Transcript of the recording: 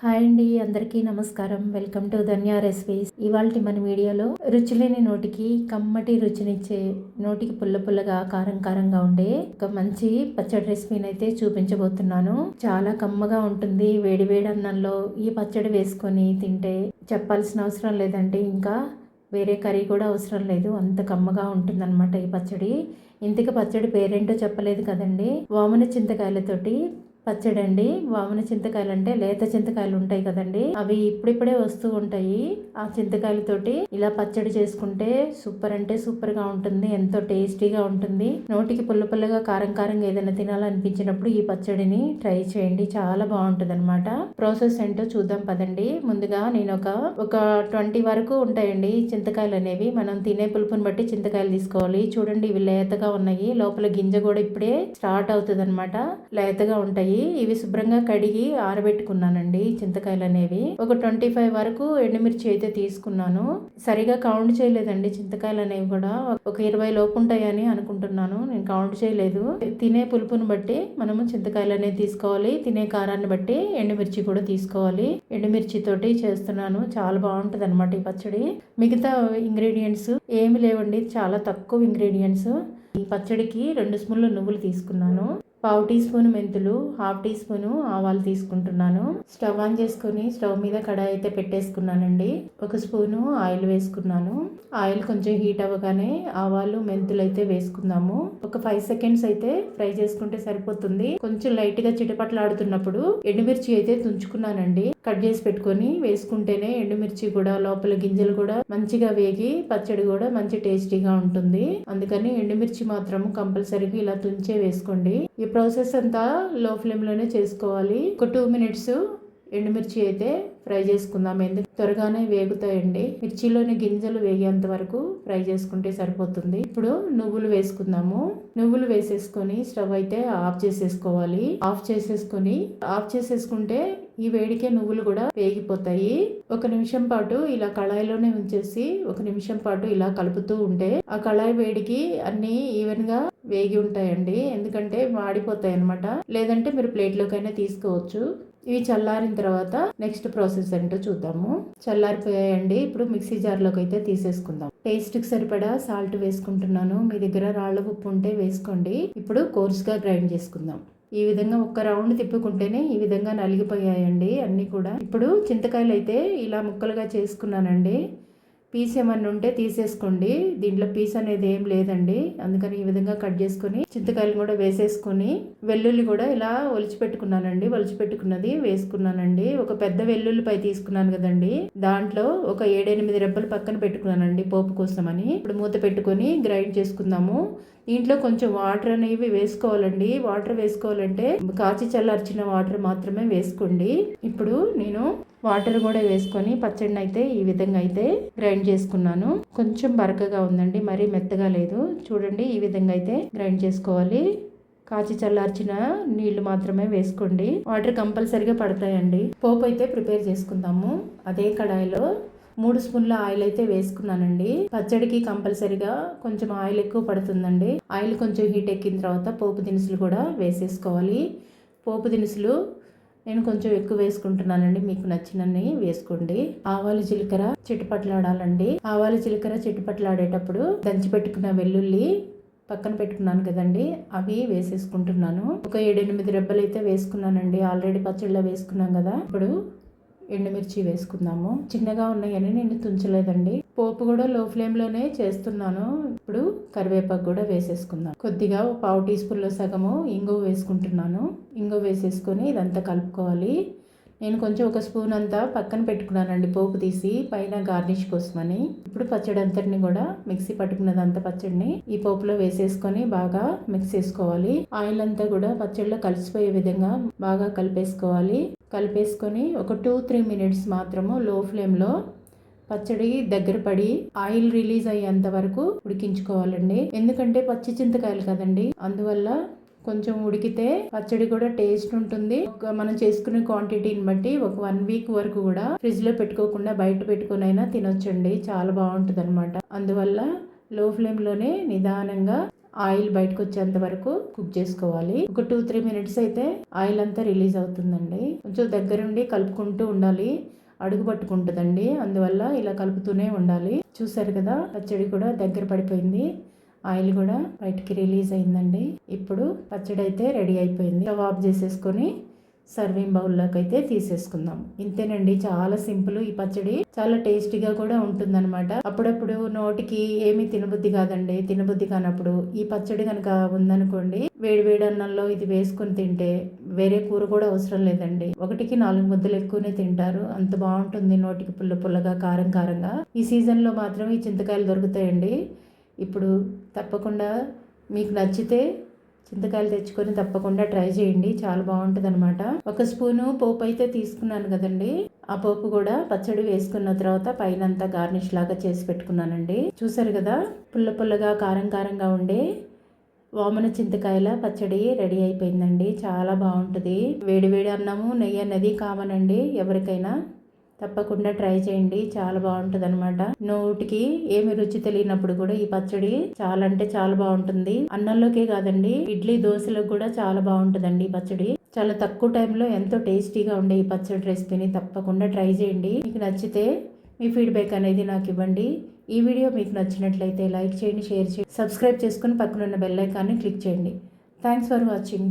Hi అండి అందరికీ నమస్కారం. Welcome to Dhanya recipes. ఇవాళ మన వీడియోలో రుచిలేని నోటికి కమ్మటి రుచినిచ్చే నోటికి పుల్ల పుల్లగా కారం కారంగా ఉండే ఒక మంచి పచ్చడి రెసిపీని అయితే చూపించబోతున్నాను. చాలా కమ్మగా ఉంటుంది. వేడి వేడి అన్నంలో ఈ పచ్చడి వేసుకొని తింటే చెప్పాల్సిన అవసరం లేదండి. ఇంకా వేరే కర్రీ కూడా అవసరం లేదు. అంత కమ్మగా ఉంటుందన్నమాట ఈ పచ్చడి. ఇంతకు పచ్చడి పేరేంటో చెప్పలేదు కదండి. వామన చింతకాయలతోటి పచ్చడి అండి వామన చింతకాయలు అంటే లేత చింతకాయలు ఉంటాయి కదండి. అవి ఇప్పుడిప్పుడే వస్తూ ఉంటాయి. ఆ చింతకాయలతోటి ఇలా పచ్చడి చేసుకుంటే సూపర్ అంటే సూపర్గా ఉంటుంది. ఎంతో టేస్టీగా ఉంటుంది. నోటికి పుల్ల పుల్లగా కారం కారంగా ఏదైనా తినాలనిపించినప్పుడు ఈ పచ్చడిని ట్రై చేయండి. చాలా బాగుంటుంది అనమాట ప్రాసెస్ ఏంటో చూద్దాం పదండి. ముందుగా నేను ఒక ఒక ట్వంటీ వరకు ఉంటాయండి చింతకాయలు అనేవి మనం తినే పులుపుని బట్టి చింతకాయలు తీసుకోవాలి. చూడండి ఇవి లేతగా ఉన్నాయి. లోపల గింజ కూడా ఇప్పుడే స్టార్ట్ అవుతుంది అనమాట లేతగా ఉంటాయి. ఇవి శుభ్రంగా కడిగి ఆరబెట్టుకున్నానండి చింతకాయలు అనేవి ఒక ట్వంటీ ఫైవ్ వరకు ఎండుమిర్చి అయితే తీసుకున్నాను. సరిగా కౌంట్ చేయలేదండి చింతకాయలు అనేవి కూడా. ఒక ఇరవై లోపు ఉంటాయని అనుకుంటున్నాను. నేను కౌంట్ చేయలేదు. తినే పులుపుని బట్టి మనము చింతకాయలు అనేవి తీసుకోవాలి. తినే కారాన్ని బట్టి ఎండుమిర్చి కూడా తీసుకోవాలి. ఎండుమిర్చి తోటి చేస్తున్నాను. చాలా బాగుంటుంది అనమాట ఈ పచ్చడి. మిగతా ఇంగ్రీడియంట్స్ ఏమి లేవండి. చాలా తక్కువ ఇంగ్రీడియంట్స్. ఈ పచ్చడికి రెండు స్పూన్లు నువ్వులు తీసుకున్నాను. పావు టీ స్పూన్ మెంతులు హాఫ్ టీ స్పూన్ ఆవాలు తీసుకుంటున్నాను. స్టవ్ ఆన్ చేసుకుని స్టవ్ మీద కడాయి అయితే పెట్టేసుకున్నానండి. ఒక స్పూను ఆయిల్ వేసుకున్నాను. ఆయిల్ కొంచెం హీట్ అవ్వగానే ఆవాలు మెంతులు అయితే వేసుకుందాము. ఒక ఫైవ్ సెకండ్స్ అయితే ఫ్రై చేసుకుంటే సరిపోతుంది. కొంచెం లైట్గా చిటపట్లాడుతున్నప్పుడు ఎండుమిర్చి అయితే తుంచుకున్నానండి. కట్ చేసి పెట్టుకొని వేసుకుంటేనే ఎండుమిర్చి కూడా లోపల గింజలు కూడా మంచిగా వేగి పచ్చడి కూడా మంచి టేస్టీగా ఉంటుంది. అందుకని ఎండుమిర్చి మాత్రం కంపల్సరీగా ఇలా తుంచే వేసుకోండి. ఈ ప్రాసెస్ అంతా లో ఫ్లేమ్లోనే చేసుకోవాలి. ఒక టూ మినిట్స్ ఎండుమిర్చి అయితే ఫ్రై చేసుకుందాం. ఎందుకు? త్వరగానే వేగుతాయండి. మిర్చిలోని గింజలు వేగేంత వరకు ఫ్రై చేసుకుంటే సరిపోతుంది. ఇప్పుడు నువ్వులు వేసుకుందాము. నువ్వులు వేసేసుకొని స్టవ్ అయితే ఆఫ్ చేసేసుకోవాలి. ఆఫ్ చేసేసుకొని ఆఫ్ చేసేసుకుంటే ఈ వేడికే నువ్వులు కూడా వేగిపోతాయి. ఒక నిమిషం పాటు ఇలా కళాయిలోనే ఉంచేసి ఒక నిమిషం పాటు ఇలా కలుపుతూ ఉంటే ఆ కళాయి వేడికి అన్ని ఈవెన్గా వేగి ఉంటాయండి. ఎందుకంటే మాడిపోతాయి అనమాట లేదంటే మీరు ప్లేట్లోకైనా తీసుకోవచ్చు. ఇవి చల్లారిన తర్వాత నెక్స్ట్ ప్రాసెస్ ఏంటో చూద్దాము. చల్లారిపోయాయండి. ఇప్పుడు మిక్సీ జార్లోకి అయితే తీసేసుకుందాం. టేస్ట్కి సరిపడా సాల్ట్ వేసుకుంటున్నాను. మీ దగ్గర రాళ్ళ ఉప్పు ఉంటే వేసుకోండి. ఇప్పుడు కోర్స్గా గ్రైండ్ చేసుకుందాం. ఈ విధంగా ఒక్క రౌండ్ తిప్పుకుంటేనే ఈ విధంగా నలిగిపోయాయండి అన్నీ కూడా. ఇప్పుడు చింతకాయలు అయితే ఇలా ముక్కలుగా చేసుకున్నానండి. పీస్ ఏమన్నా ఉంటే తీసేసుకోండి. దీంట్లో పీస్ అనేది ఏం లేదండి. అందుకని ఈ విధంగా కట్ చేసుకొని చింతకాయలు కూడా వేసేసుకొని వెల్లుల్లి కూడా ఇలా ఒలిచిపెట్టుకున్నానండి. ఒలిచిపెట్టుకున్నది వేసుకున్నానండి. ఒక పెద్ద వెల్లుల్లిపై తీసుకున్నాను కదండి. దాంట్లో ఒక ఏడెనిమిది రెబ్బలు పక్కన పెట్టుకున్నానండి పోపు కోసమని. ఇప్పుడు మూత పెట్టుకొని గ్రైండ్ చేసుకుందాము. దీంట్లో కొంచెం వాటర్ అనేవి వేసుకోవాలండి. వాటర్ వేసుకోవాలంటే కాచి చల్లార్చిన వాటర్ మాత్రమే వేసుకోండి. ఇప్పుడు నేను వాటర్ కూడా వేసుకొని పచ్చడిని అయితే ఈ విధంగా అయితే గ్రైండ్ చేసుకున్నాను. కొంచెం బరకగా ఉందండి మరీ మెత్తగా లేదు. చూడండి ఈ విధంగా అయితే గ్రైండ్ చేసుకోవాలి. కాచి చల్లార్చిన నీళ్ళు మాత్రమే వేసుకోండి. వాటర్ కంపల్సరిగా పడతాయండి. పోపు అయితే ప్రిపేర్ చేసుకుందాము. అదే కడాయిలో మూడు స్పూన్ల ఆయిల్ అయితే వేసుకున్నానండి. పచ్చడికి కంపల్సరిగా కొంచెం ఆయిల్ ఎక్కువ పడుతుందండి. ఆయిల్ కొంచెం హీట్ ఎక్కిన తర్వాత పోపు దినుసులు కూడా వేసేసుకోవాలి. పోపు దినుసులు నేను కొంచెం ఎక్కువ వేసుకుంటున్నానండి మీకు నచ్చినన్ని వేసుకోండి. ఆవాలు జీలకర్ర చిట్టుపట్లాడాలండి ఆవాలు జీలకర్ర చిట్టుపట్లాడేటప్పుడు దంచి పెట్టుకున్న వెల్లుల్లి పక్కన పెట్టుకున్నాను కదండి అవి వేసేసుకుంటున్నాను. ఒక ఏడెనిమిది రెబ్బలు అయితే వేసుకున్నానండి ఆల్రెడీ పచ్చళ్ళ వేసుకున్నాం కదా ఇప్పుడు ఎండుమిర్చి వేసుకుందాము. చిన్నగా ఉన్నాయని నేను తుంచలేదండి. పోపు కూడా లో ఫ్లేమ్లోనే చేస్తున్నాను. ఇప్పుడు కరివేపాకు కూడా వేసేసుకుందాం. కొద్దిగా పావు టీ స్పూన్లో సగము ఇంగువ వేసుకుంటున్నాను. ఇంగువ వేసేసుకొని ఇదంతా కలుపుకోవాలి. నేను కొంచెం ఒక స్పూన్ అంతా పక్కన పెట్టుకున్నానండి పోపు తీసి పైన గార్నిష్ కోసమని. ఇప్పుడు పచ్చడి అంతటిని కూడా మిక్సీ పట్టుకున్నదంతా పచ్చడిని ఈ పోపులో వేసేసుకొని బాగా మిక్స్ చేసుకోవాలి. ఆయిల్ అంతా కూడా పచ్చడిలో కలిసిపోయే విధంగా బాగా కలిపేసుకోవాలి. కలిపేసుకొని ఒక టూ త్రీ మినిట్స్ మాత్రము లో ఫ్లేమ్లో పచ్చడి దగ్గర పడి ఆయిల్ రిలీజ్ అయ్యేంత వరకు ఉడికించుకోవాలండి. ఎందుకంటే పచ్చి చింతకాయలు కదండి అందువల్ల కొంచెం ఉడికితే పచ్చడి కూడా టేస్ట్ ఉంటుంది. మనం చేసుకునే క్వాంటిటీని బట్టి ఒక వన్ వీక్ వరకు కూడా ఫ్రిడ్జ్లో పెట్టుకోకుండా బయట పెట్టుకునైనా అయినా తినొచ్చండి. చాలా బాగుంటుంది అనమాట అందువల్ల లో ఫ్లేమ్లోనే నిదానంగా ఆయిల్ బయటకు వచ్చేంత వరకు కుక్ చేసుకోవాలి. ఒక టూ త్రీ మినిట్స్ అయితే ఆయిల్ అంతా రిలీజ్ అవుతుందండి. కొంచెం దగ్గరుండి కలుపుకుంటూ ఉండాలి. అడుగు పట్టుకుంటుందండి. అందువల్ల ఇలా కలుపుతూనే ఉండాలి. చూసారు కదా పచ్చడి కూడా దగ్గర పడిపోయింది. ఆయిల్ కూడా బయటికి రిలీజ్ అయిందండి. ఇప్పుడు పచ్చడి అయితే రెడీ అయిపోయింది. స్టవ్ ఆఫ్ చేసేసుకొని సర్వింగ్ బౌల్లోకి అయితే తీసేసుకుందాం. ఇంతేనండి చాలా సింపుల్ ఈ పచ్చడి. చాలా టేస్టీగా కూడా ఉంటుందన్నమాట. అప్పుడప్పుడు నోటికి ఏమీ తినబుద్ధి కాదండి. తినబుద్ధి కానప్పుడు ఈ పచ్చడి కనుక ఉందనుకోండి వేడి వేడి అన్నంలో ఇది వేసుకొని తింటే వేరే కూర కూడా అవసరం లేదండి. ఒకటికి నాలుగు ముద్దలు ఎక్కువనే తింటారు. అంత బాగుంటుంది నోటికి పుల్ల పుల్లగా కారం కారంగా. ఈ సీజన్లో మాత్రం ఈ చింతకాయలు దొరుకుతాయండి. ఇప్పుడు తప్పకుండా మీకు నచ్చితే చింతకాయలు తెచ్చుకొని తప్పకుండా ట్రై చేయండి. చాలా బాగుంటుంది అనమాట ఒక స్పూను పోపు అయితే తీసుకున్నాను కదండి. ఆ పోపు కూడా పచ్చడి వేసుకున్న తర్వాత పైన అంతా గార్నిష్ లాగా చేసి పెట్టుకున్నానండి. చూసారు కదా పుల్ల పుల్లగా కారం కారంగా ఉండే వామన చింతకాయల పచ్చడి రెడీ అయిపోయిందండి. చాలా బాగుంటుంది. వేడి వేడి అన్నము నెయ్యి అన్నది కామనండి ఎవరికైనా. తప్పకుండా ట్రై చేయండి. చాలా బాగుంటుంది అనమాట నోటికి ఏమి రుచి తెలియనప్పుడు కూడా ఈ పచ్చడి చాలా అంటే చాలా బాగుంటుంది. అన్నంలోకే కాదండి ఇడ్లీ దోశలకు కూడా చాలా బాగుంటుందండి ఈ పచ్చడి. చాలా తక్కువ టైంలో ఎంతో టేస్టీగా ఉండే ఈ పచ్చడి రెసిపీని తప్పకుండా ట్రై చేయండి. మీకు నచ్చితే మీ ఫీడ్బ్యాక్ అనేది నాకు ఇవ్వండి. ఈ వీడియో మీకు నచ్చినట్లయితే లైక్ చేయండి షేర్ చేయండి సబ్స్క్రైబ్ చేసుకుని పక్కనున్న బెల్ ఐకాన్ని క్లిక్ చేయండి. Thanks for watching.